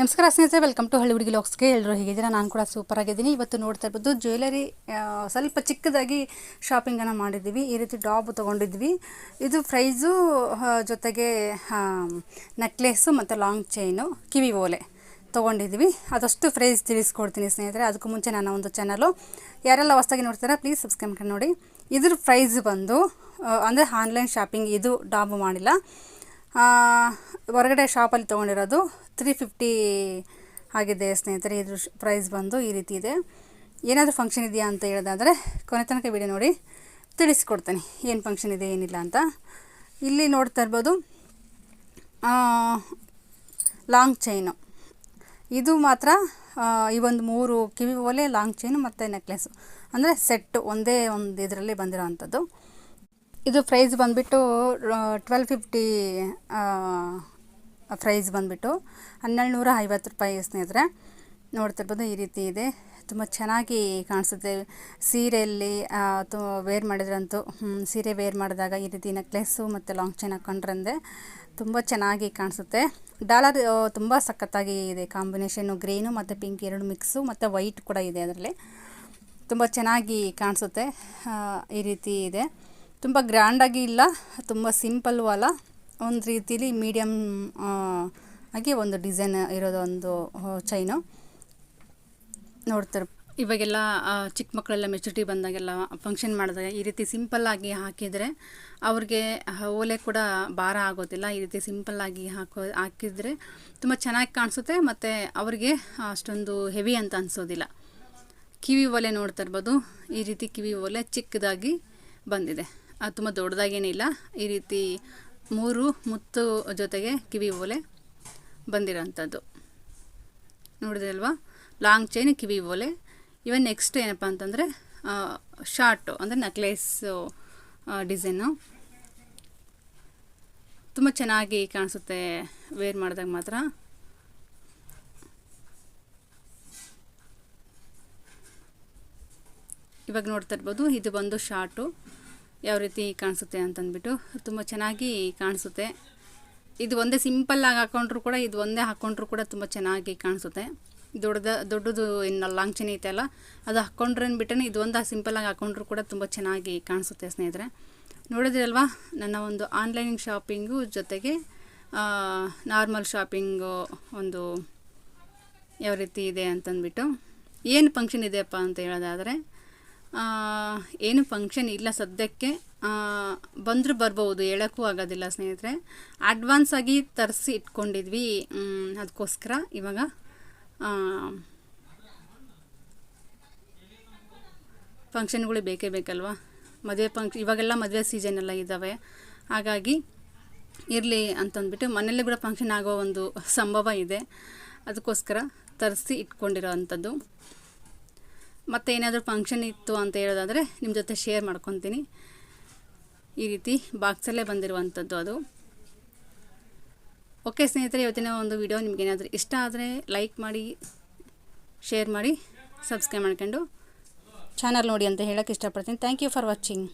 ನಮಸ್ಕಾರ ಸ್ನೇಹಿತರೆ welcome to ಹಳ್ಳಿ ಹುಡುಗಿ ಲಾಕ್ಸ್ಗೆ ಎಲ್ಲರೂ ಹೇಗಿದ್ದೀರಾ? ನಾನು ಕೂಡ ಸೂಪರ್ ಆಗಿದ್ದೀನಿ. ಇವತ್ತು ನೋಡ್ತಾ ಇರ್ಬೋದು ಜ್ಯುವೆಲರಿ ಸ್ವಲ್ಪ ಚಿಕ್ಕದಾಗಿ ಶಾಪಿಂಗನ್ನು ಮಾಡಿದ್ದೀವಿ. ಈ ರೀತಿ ಡಾಬ್ ತೊಗೊಂಡಿದ್ವಿ. ಇದು ಪ್ರೈಸು ಜೊತೆಗೆ ನೆಕ್ಲೆಸ್ಸು ಮತ್ತು ಲಾಂಗ್ ಚೈನು ಕಿವಿ ಓಲೆ ತೊಗೊಂಡಿದ್ವಿ ಅದಷ್ಟು ಪ್ರೈಸ್ ತಿಳಿಸ್ಕೊಡ್ತೀನಿ ಸ್ನೇಹಿತರೆ. ಅದಕ್ಕೂ ಮುಂಚೆ ನಾನು ಒಂದು ಚಾನಲು ಯಾರೆಲ್ಲ ಹೊಸ್ದಾಗಿ ನೋಡ್ತಾರಾ ಪ್ಲೀಸ್ ಸಬ್ಸ್ಕ್ರೈಬ್ ಮಾಡಿ ನೋಡಿ. ಇದ್ರ ಪ್ರೈಸ್ ಬಂದು ಅಂದರೆ ಆನ್ಲೈನ್ ಶಾಪಿಂಗ್ ಇದು ಡಾಬ್ ಮಾಡಿಲ್ಲ. ಹೊರಗಡೆ ಶಾಪಲ್ಲಿ ತೊಗೊಂಡಿರೋದು ತ್ರೀ ಫಿಫ್ಟಿ ಆಗಿದೆ ಸ್ನೇಹಿತರೆ ಇದ್ರ ಪ್ರೈಸ್ ಬಂದು ಈ ರೀತಿ ಇದೆ. ಏನಾದರೂ ಫಂಕ್ಷನ್ ಇದೆಯಾ ಅಂತ ಹೇಳೋದಾದರೆ, ಕೊನೆ ತನಕ ವಿಡಿಯೋ ನೋಡಿ, ತಿಳಿಸ್ಕೊಡ್ತೇನೆ. ಏನು ಫಂಕ್ಷನ್ ಇದೆ, ಏನಿಲ್ಲ ಅಂತ. ಇಲ್ಲಿ ನೋಡ್ತಾ ಇರ್ಬೋದು ಲಾಂಗ್ ಚೈನು ಇದು ಮಾತ್ರ ಈ ಒಂದು ಮೂರು ಕಿವಿ ಓಲೆ ಲಾಂಗ್ ಚೈನು ಮತ್ತು ನೆಕ್ಲೆಸ್ಸು ಅಂದರೆ ಸೆಟ್ಟು ಒಂದೇ ಒಂದು ಇದರಲ್ಲಿ ಬಂದಿರೋ ಅಂಥದ್ದು ಇದು ಪ್ರೈಸ್ ಬಂದುಬಿಟ್ಟು ಟ್ವೆಲ್ ಫಿಫ್ಟಿ ಪ್ರೈಸ್ ಬಂದುಬಿಟ್ಟು ಹನ್ನೆರಡು ನೂರ ಐವತ್ತು ರೂಪಾಯಿ ಸ್ನೇಹಿತರೆ. ನೋಡ್ತಿರ್ಬೋದು ಈ ರೀತಿ ಇದೆ. ತುಂಬ ಚೆನ್ನಾಗಿ ಕಾಣಿಸುತ್ತೆ. ಸೀರೆಯಲ್ಲಿ ತು ವೇರ್ ಮಾಡಿದ್ರಂತೂ ಸೀರೆ ವೇರ್ ಮಾಡಿದಾಗ ಈ ರೀತಿ ನೆಕ್ಲೆಸ್ಸು ಮತ್ತು ಲಾಂಗ್ ಚೈನ್ ಹಾಕೊಂಡ್ರಂದೆ ತುಂಬ ಚೆನ್ನಾಗಿ ಕಾಣಿಸುತ್ತೆ. ಡಾಲರ್ ತುಂಬ ಸಖತ್ತಾಗಿ ಇದೆ. ಕಾಂಬಿನೇಷನ್ನು ಗ್ರೀನು ಮತ್ತು ಪಿಂಕ್ ಎರಡು ಮಿಕ್ಸು ಮತ್ತು ವೈಟ್ ಕೂಡ ಇದೆ ಅದರಲ್ಲಿ. ತುಂಬ ಚೆನ್ನಾಗಿ ಕಾಣಿಸುತ್ತೆ. ಈ ರೀತಿ ಇದೆ. ತುಂಬ ಗ್ರ್ಯಾಂಡಾಗಿ ಇಲ್ಲ, ತುಂಬ ಸಿಂಪಲ್ ಅಲ್ಲ. ಒಂದು ರೀತಿಲಿ ಮೀಡಿಯಮ್ ಆಗಿ ಒಂದು ಡಿಸೈನ್ ಇರೋದು ಒಂದು ಚೈನು ನೋಡ್ತಾರೆ ಇವಾಗೆಲ್ಲ ಚಿಕ್ಕ ಮಕ್ಕಳೆಲ್ಲ ಮೆಚುರಿಟಿ ಬಂದಾಗೆಲ್ಲ ಫಂಕ್ಷನ್ ಮಾಡಿದಾಗ ಈ ರೀತಿ ಸಿಂಪಲ್ಲಾಗಿ ಹಾಕಿದರೆ ಅವ್ರಿಗೆ ಓಲೆ ಕೂಡ ಭಾರ ಆಗೋದಿಲ್ಲ. ಈ ರೀತಿ ಸಿಂಪಲ್ಲಾಗಿ ಹಾಕೋ, ಹಾಕಿದರೆ ತುಂಬ ಚೆನ್ನಾಗಿ ಕಾಣಿಸುತ್ತೆ ಮತ್ತು ಅವ್ರಿಗೆ ಅಷ್ಟೊಂದು ಹೆವಿ ಅಂತ ಅನಿಸೋದಿಲ್ಲ. ಕಿವಿ ಒಲೆ ನೋಡ್ತಾ ಇರ್ಬೋದು. ಈ ರೀತಿ ಕಿವಿ ಒಲೆ ಚಿಕ್ಕದಾಗಿ ಬಂದಿದೆ. ತುಂಬ ದೊಡ್ಡದಾಗೇನಿಲ್ಲ. ಈ ರೀತಿ ಮೂರು ಮುತ್ತು ಜೊತೆಗೆ ಕಿವಿ ಓಲೆ ಬಂದಿರೋಂಥದ್ದು. ಅಲ್ವಾ ಲಾಂಗ್ ಚೈನ್, ಕಿವಿ ಓಲೆ. ಇವನ್ ನೆಕ್ಸ್ಟ್ ಏನಪ್ಪ ಅಂತಂದರೆ ಶಾರ್ಟು, ಅಂದರೆ ನಕ್ಲೇಸು ಡಿಸೈನು. ತುಂಬ ಚೆನ್ನಾಗಿ ಕಾಣಿಸುತ್ತೆ ವೇರ್ ಮಾಡಿದಾಗ ಮಾತ್ರ. ಇವಾಗ ನೋಡ್ತಾ ಇರ್ಬೋದು, ಇದು ಬಂದು ಶಾರ್ಟು. ಯಾವ ರೀತಿ ಕಾಣಿಸುತ್ತೆ ಅಂತಂದ್ಬಿಟ್ಟು ತುಂಬ ಚೆನ್ನಾಗಿ ಕಾಣಿಸುತ್ತೆ. ಇದು ಒಂದೇ ಸಿಂಪಲ್ಲಾಗಿ ಹಾಕೊಂಡ್ರು ಕೂಡ, ಇದು ಒಂದೇ ಹಾಕ್ಕೊಂಡ್ರು ಕೂಡ ತುಂಬ ಚೆನ್ನಾಗಿ ಕಾಣಿಸುತ್ತೆ. ದೊಡ್ಡದ, ದೊಡ್ಡದು ಇನ್ನು ಲಾಂಗ್ ಐತೆ ಅಲ್ಲ, ಅದು ಹಾಕ್ಕೊಂಡ್ರೆ ಬಿಟ್ಟರೆ ಇದು ಒಂದು ಸಿಂಪಲ್ಲಾಗಿ ಹಾಕ್ಕೊಂಡ್ರು ಕೂಡ ತುಂಬ ಚೆನ್ನಾಗಿ ಕಾಣಿಸುತ್ತೆ ಸ್ನೇಹಿತರೆ. ನೋಡಿದ್ರಲ್ವಾ, ನನ್ನ ಒಂದು ಆನ್ಲೈನ್ ಶಾಪಿಂಗು ಜೊತೆಗೆ ನಾರ್ಮಲ್ ಶಾಪಿಂಗು ಒಂದು ಯಾವ ರೀತಿ ಇದೆ ಅಂತಂದ್ಬಿಟ್ಟು, ಏನು ಫಂಕ್ಷನ್ ಇದೆಯಪ್ಪ ಅಂತ ಹೇಳೋದಾದರೆ ಏನು ಫಂಕ್ಷನ್ ಇಲ್ಲ ಸದ್ಯಕ್ಕೆ ಬಂದರೂ ಬರ್ಬೋದು, ಹೇಳೋಕ್ಕೂ ಆಗೋದಿಲ್ಲ ಸ್ನೇಹಿತರೆ. ಅಡ್ವಾನ್ಸ್ ಆಗಿ ತರಿಸಿ ಇಟ್ಕೊಂಡಿದ್ವಿ. ಅದಕ್ಕೋಸ್ಕರ ಇವಾಗ ಫಂಕ್ಷನ್ಗಳು ಬೇಕೇ ಬೇಕಲ್ವಾ? ಮದುವೆ ಫಂಕ್ಷನ್ ಇವಾಗೆಲ್ಲ ಮದುವೆ ಸೀಸನ್ ಎಲ್ಲ ಇದ್ದಾವೆ. ಹಾಗಾಗಿ ಇರಲಿ ಅಂತಂದ್ಬಿಟ್ಟು ಮನೆಯಲ್ಲೇ ಕೂಡ ಫಂಕ್ಷನ್ ಆಗೋ ಒಂದು ಸಂಭವ ಇದೆ. ಅದಕ್ಕೋಸ್ಕರ ತರಿಸಿ ಇಟ್ಕೊಂಡಿರೋ ಅಂಥದ್ದು. ಮತ್ತು ಏನಾದರೂ ಫಂಕ್ಷನ್ ಇತ್ತು ಅಂತ ಹೇಳೋದಾದರೆ ನಿಮ್ಮ ಜೊತೆ ಶೇರ್ ಮಾಡ್ಕೊತೀನಿ. ಈ ರೀತಿ ಬಾಕ್ಸಲ್ಲೇ ಬಂದಿರುವಂಥದ್ದು ಅದು. ಓಕೆ ಸ್ನೇಹಿತರೆ, ಇವತ್ತಿನ ಒಂದು ವಿಡಿಯೋ ನಿಮಗೇನಾದರೂ ಇಷ್ಟ ಆದರೆ ಲೈಕ್ ಮಾಡಿ ಶೇರ್ ಮಾಡಿ ಸಬ್ಸ್ಕ್ರೈಬ್ ಮಾಡ್ಕೊಂಡು ಚಾನಲ್ ನೋಡಿ ಅಂತ ಹೇಳೋಕ್ಕೆ ಇಷ್ಟಪಡ್ತೀನಿ. Thank you for watching